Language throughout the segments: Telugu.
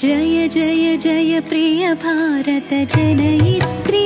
जय जय जय प्रिय भारत जनयित्री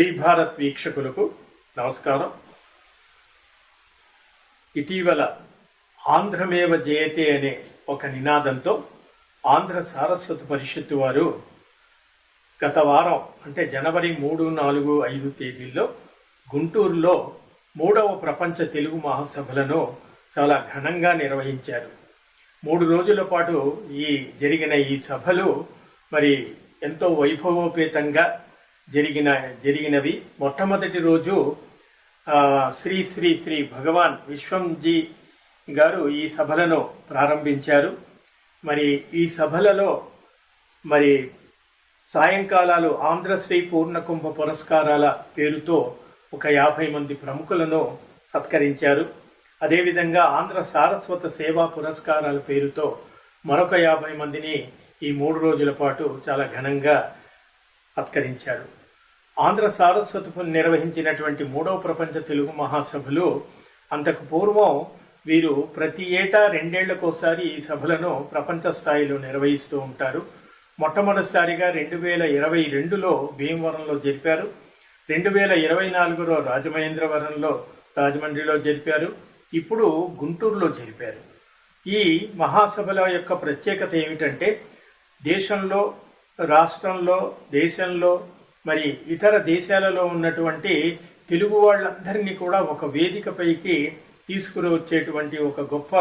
శ్రీ భారత్ వీక్షకులకు నమస్కారం. ఇటీవల ఆంధ్రమేవ జయతే అనే ఒక నినాదంతో ఆంధ్ర సారస్వత పరిషత్తు వారు గత వారం అంటే జనవరి మూడు నాలుగు ఐదు తేదీల్లో గుంటూరులో మూడవ ప్రపంచ తెలుగు మహాసభలను చాలా ఘనంగా నిర్వహించారు. మూడు రోజుల పాటు ఈ జరిగిన ఈ సభలు మరి ఎంతో వైభవోపేతంగా జరిగిన జరిగినవి. మొట్టమొదటి రోజు శ్రీ శ్రీ శ్రీ భగవాన్ విశ్వంజీ గారు ఈ సభలను ప్రారంభించారు. మరి ఈ సభలలో మరి సాయంకాలాలు ఆంధ్రశ్రీ పూర్ణకుంభ పురస్కారాల పేరుతో ఒక యాభై మంది ప్రముఖులను సత్కరించారు. అదేవిధంగా ఆంధ్ర సారస్వత సేవా పురస్కారాల పేరుతో మరొక యాభై మందిని ఈ మూడు రోజుల పాటు చాలా ఘనంగా సత్కరించారు. ఆంధ్ర సారస్వతపు నిర్వహించినటువంటి మూడవ ప్రపంచ తెలుగు మహాసభలు అంతకు పూర్వం వీరు ప్రతి ఏటా రెండేళ్ళకోసారి ఈ సభలను ప్రపంచ స్థాయిలో నిర్వహిస్తూ ఉంటారు. మొట్టమొదటిసారిగా రెండు వేల ఇరవై రెండులో భీమవరంలో జరిపారు. రెండు వేల ఇరవై నాలుగులో రాజమహేంద్రవరంలో రాజమండ్రిలో జరిపారు. ఇప్పుడు గుంటూరులో జరిపారు. ఈ మహాసభల యొక్క ప్రత్యేకత ఏమిటంటే దేశంలో రాష్ట్రంలో దేశంలో మరి ఇతర దేశాలలో ఉన్నటువంటి తెలుగు వాళ్ళందరినీ కూడా ఒక వేదికపైకి తీసుకుని వచ్చేటువంటి ఒక గొప్ప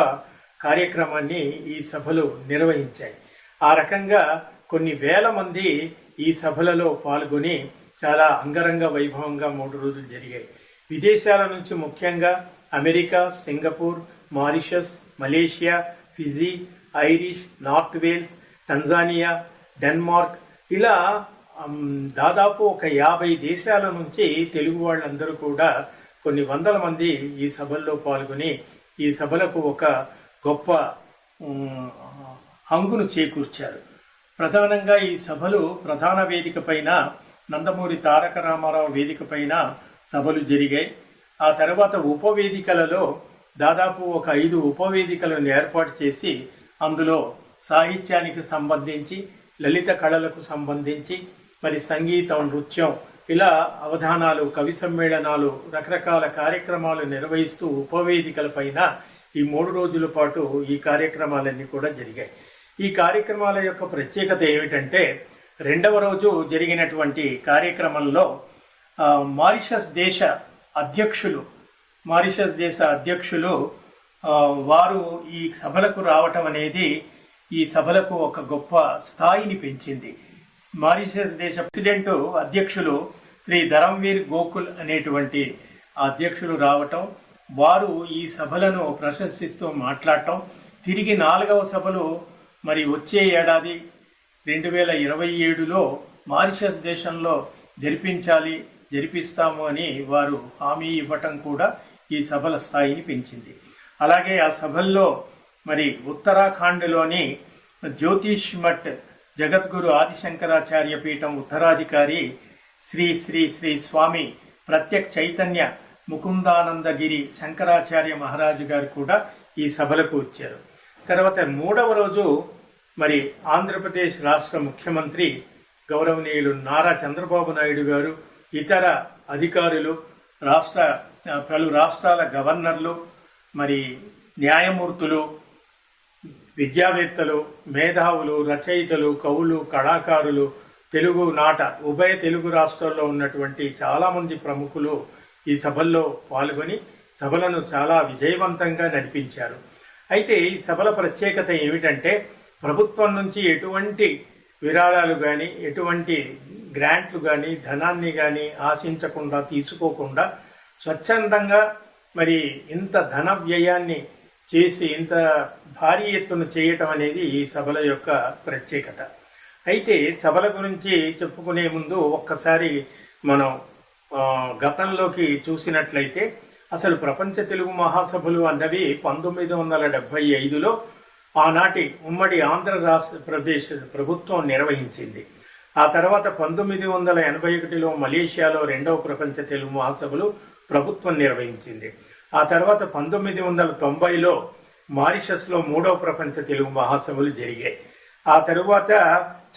కార్యక్రమాన్ని ఈ సభలు నిర్వహించాయి. ఆ రకంగా కొన్ని వేల మంది ఈ సభలలో పాల్గొని చాలా అంగరంగ వైభవంగా మూడు రోజులు జరిగాయి. విదేశాల నుంచి ముఖ్యంగా America Singapore Mauritius Malaysia Fiji Irish North Wales Tanzania Denmark ఇలా దాదాపు ఒక యాభై దేశాల నుంచి తెలుగు వాళ్ళందరూ కూడా కొన్ని వందల మంది ఈ సభల్లో పాల్గొని ఈ సభలకు ఒక గొప్ప హంగును చేకూర్చారు. ప్రధానంగా ఈ సభలు ప్రధాన వేదిక పైన నందమూరి తారక రామారావు వేదిక పైన సభలు జరిగాయి. ఆ తర్వాత ఉపవేదికలలో దాదాపు ఒక ఐదు ఉపవేదికలను ఏర్పాటు చేసి అందులో సాహిత్యానికి సంబంధించి లలిత కళలకు సంబంధించి మరి సంగీతం నృత్యం ఇలా అవధానాలు కవి సమ్మేళనాలు రకరకాల కార్యక్రమాలు నిర్వహిస్తూ ఉపవేదికల పైన ఈ మూడు రోజుల పాటు ఈ కార్యక్రమాలన్నీ కూడా జరిగాయి. ఈ కార్యక్రమాల యొక్క ప్రత్యేకత ఏమిటంటే రెండవ రోజు జరిగినటువంటి కార్యక్రమంలో మారిషస్ దేశ అధ్యక్షులు మారిషస్ దేశ అధ్యక్షులు వారు ఈ సభలకు రావటం అనేది ఈ సభలకు ఒక గొప్ప స్థాయిని పెంచింది. మారిషస్ దేశ ప్రెసిడెంట్ అధ్యక్షులు శ్రీ ధరంవీర్ గోకుల్ అనేటువంటి అధ్యక్షులు రావటం వారు ఈ సభలను ప్రశంసిస్తూ మాట్లాడటం తిరిగి నాలుగవ సభలు మరి వచ్చే ఏడాది రెండు వేల ఇరవై ఏడులో మారిషస్ దేశంలో జరిపించాలి జరిపిస్తాము అని వారు హామీ ఇవ్వటం కూడా ఈ సభల స్థాయిని పెంచింది. అలాగే ఆ సభల్లో మరి ఉత్తరాఖండ్లోని జ్యోతిష్ మఠ్ జగద్గురు ఆదిశంకరాచార్య పీఠం ఉత్తరాధికారి శ్రీ శ్రీ శ్రీ స్వామి ప్రత్యక్ చైతన్య ముకుందానందగిరి శంకరాచార్య మహారాజు గారు కూడా ఈ సభలకు వచ్చారు. తర్వాత మూడవ రోజు మరి ఆంధ్రప్రదేశ్ రాష్ట్ర ముఖ్యమంత్రి గౌరవనీయులు నారా చంద్రబాబు నాయుడు గారు ఇతర అధికారులు రాష్ట్ర పలు రాష్ట్రాల గవర్నర్లు మరి న్యాయమూర్తులు విద్యావేత్తలు మేధావులు రచయితలు కవులు కళాకారులు తెలుగు నాట ఉభయ తెలుగు రాష్ట్రాల్లో ఉన్నటువంటి చాలామంది ప్రముఖులు ఈ సభల్లో పాల్గొని సభలను చాలా విజయవంతంగా నడిపించారు. అయితే ఈ సభల ప్రత్యేకత ఏమిటంటే ప్రభుత్వం నుంచి ఎటువంటి విరాళాలు కానీ ఎటువంటి గ్రాంట్లు కానీ ధనాన్ని కానీ ఆశించకుండా తీసుకోకుండా స్వచ్ఛందంగా మరి ఇంత ధన వ్యయాన్ని చేసి ఇంత భారీ ఎత్తున చేయటం అనేది ఈ సభల యొక్క ప్రత్యేకత. అయితే సభల గురించి చెప్పుకునే ముందు ఒక్కసారి మనం గతంలోకి చూసినట్లయితే అసలు ప్రపంచ తెలుగు మహాసభలు అన్నవి పంతొమ్మిది వందల డెబ్బై ఐదులో ఆనాటి ఉమ్మడి ఆంధ్ర రాష్ట్ర ప్రదేశ్ ప్రభుత్వం నిర్వహించింది. ఆ తర్వాత పంతొమ్మిది వందల ఎనభై ఒకటిలో మలేషియాలో రెండవ ప్రపంచ తెలుగు మహాసభలు ప్రభుత్వం నిర్వహించింది. ఆ తర్వాత పంతొమ్మిది వందల తొంభైలో మారిషస్లో మూడవ ప్రపంచ తెలుగు మహాసభలు జరిగాయి. ఆ తరువాత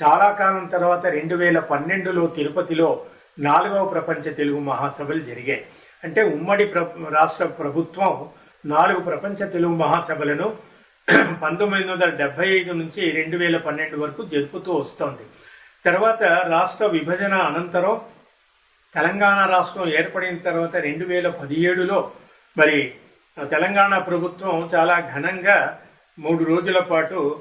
చాలా కాలం తర్వాత రెండు వేల పన్నెండులో తిరుపతిలో నాలుగవ ప్రపంచ తెలుగు మహాసభలు జరిగాయి. అంటే ఉమ్మడి ప్ర రాష్ట్ర ప్రభుత్వం నాలుగు ప్రపంచ తెలుగు మహాసభలను పంతొమ్మిది వందల డెబ్బై ఐదు నుంచి రెండు వేల పన్నెండు వరకు జరుపుతూ వస్తోంది. తర్వాత రాష్ట్ర విభజన అనంతరం తెలంగాణ రాష్ట్రం ఏర్పడిన తర్వాత రెండు వేల పదిహేడులో మరి తెలంగాణ ప్రభుత్వం చాలా ఘనంగా మూడు రోజుల పాటు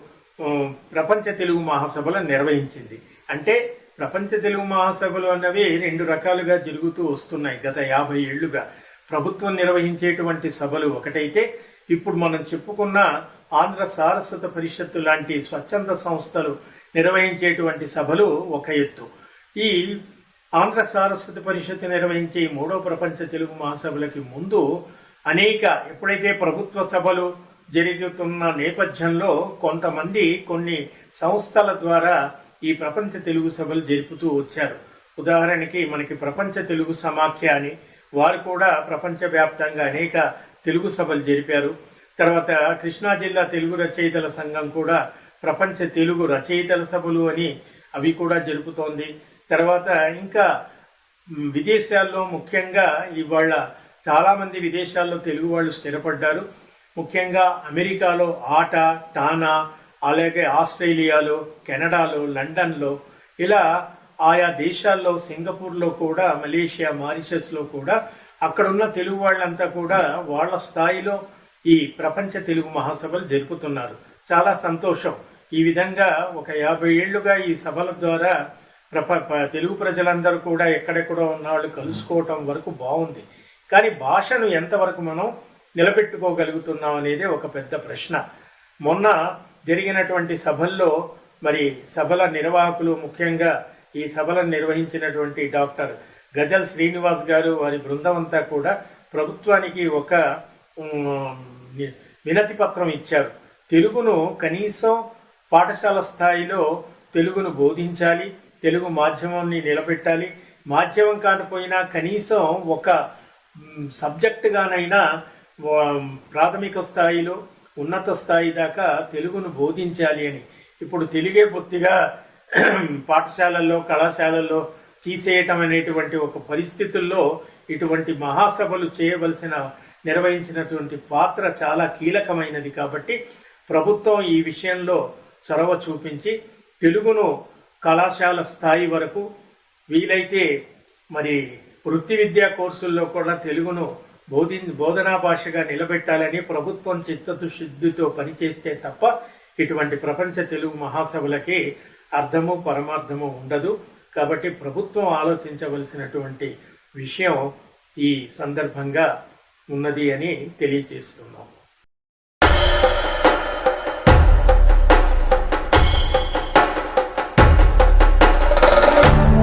ప్రపంచ తెలుగు మహాసభలు నిర్వహించింది. అంటే ప్రపంచ తెలుగు మహాసభలు అన్నవి రెండు రకాలుగా జరుగుతూ వస్తున్నాయి గత యాభై ఏళ్ళుగా. ప్రభుత్వం నిర్వహించేటువంటి సభలు ఒకటైతే ఇప్పుడు మనం చెప్పుకున్న ఆంధ్ర సారస్వత పరిషత్తు లాంటి స్వచ్ఛంద సంస్థలు నిర్వహించేటువంటి సభలు ఒక ఎత్తు. ఈ ఆంధ్ర సారస్వత పరిషత్తు నిర్వహించే మూడో ప్రపంచ తెలుగు మహాసభలకి ముందు అనేక ఎప్పుడైతే ప్రభుత్వ సభలు జరుగుతున్న నేపథ్యంలో కొంతమంది కొన్ని సంస్థల ద్వారా ఈ ప్రపంచ తెలుగు సభలు జరుపుతూ వచ్చారు. ఉదాహరణకి మనకి ప్రపంచ తెలుగు సమాఖ్య అని వారు కూడా ప్రపంచవ్యాప్తంగా అనేక తెలుగు సభలు జరిపారు. తర్వాత కృష్ణా జిల్లా తెలుగు రచయితల సంఘం కూడా ప్రపంచ తెలుగు రచయితల సభలు అని అవి కూడా జరుపుతోంది. తర్వాత ఇంకా విదేశాల్లో ముఖ్యంగా ఇవాళ చాలామంది విదేశాల్లో తెలుగు వాళ్ళు స్థిరపడ్డారు. ముఖ్యంగా అమెరికాలో ఆట టానా అలాగే ఆస్ట్రేలియాలో కెనడాలో లండన్లో ఇలా ఆయా దేశాల్లో సింగపూర్లో కూడా మలేషియా మారిషస్లో కూడా అక్కడున్న తెలుగు వాళ్ళంతా కూడా వాళ్ళ స్థాయిలో ఈ ప్రపంచ తెలుగు మహాసభలు జరుపుతున్నారు. చాలా సంతోషం. ఈ విధంగా ఒక యాభై ఏళ్ళుగా ఈ సభల ద్వారా ప్రప తెలుగు ప్రజలందరూ కూడా ఎక్కడెక్కడో ఉన్న వాళ్ళు కలుసుకోవటం వరకు బాగుంది. కానీ భాషను ఎంతవరకు మనం నిలబెట్టుకోగలుగుతున్నాం అనేది ఒక పెద్ద ప్రశ్న. మొన్న జరిగినటువంటి సభల్లో మరి సభల నిర్వాహకులు ముఖ్యంగా ఈ సభలను నిర్వహించినటువంటి డాక్టర్ గజల్ శ్రీనివాస్ గారు వారి బృందం అంతా కూడా ప్రభుత్వానికి ఒక వినతి పత్రం ఇచ్చారు. తెలుగును కనీసం పాఠశాల స్థాయిలో తెలుగును బోధించాలి తెలుగు మాధ్యమాన్ని నిలబెట్టాలి. మాధ్యమం కానిపోయినా కనీసం ఒక సబ్జెక్టుగానైనా ప్రాథమిక స్థాయిలో ఉన్నత స్థాయి దాకా తెలుగును బోధించాలి అని. ఇప్పుడు తెలుగే బొత్తిగా పాఠశాలల్లో కళాశాలల్లో తీసేయటం అనేటువంటి ఒక పరిస్థితుల్లో ఇటువంటి మహాసభలు చేయవలసిన నిర్వహించినటువంటి పాత్ర చాలా కీలకమైనది కాబట్టి ప్రభుత్వం ఈ విషయంలో చొరవ చూపించి తెలుగును కళాశాల స్థాయి వరకు వీలైతే మరి వృత్తి విద్యా కోర్సుల్లో కూడా తెలుగును బోధి బోధనా భాషగా నిలబెట్టాలని ప్రభుత్వం చిత్తశుద్ధితో పనిచేస్తే తప్ప ఇటువంటి ప్రపంచ తెలుగు మహాసభలకి అర్థము పరమార్థము ఉండదు. కాబట్టి ప్రభుత్వం ఆలోచించవలసినటువంటి విషయం ఈ సందర్భంగా ఉన్నది అని తెలియజేస్తున్నాం.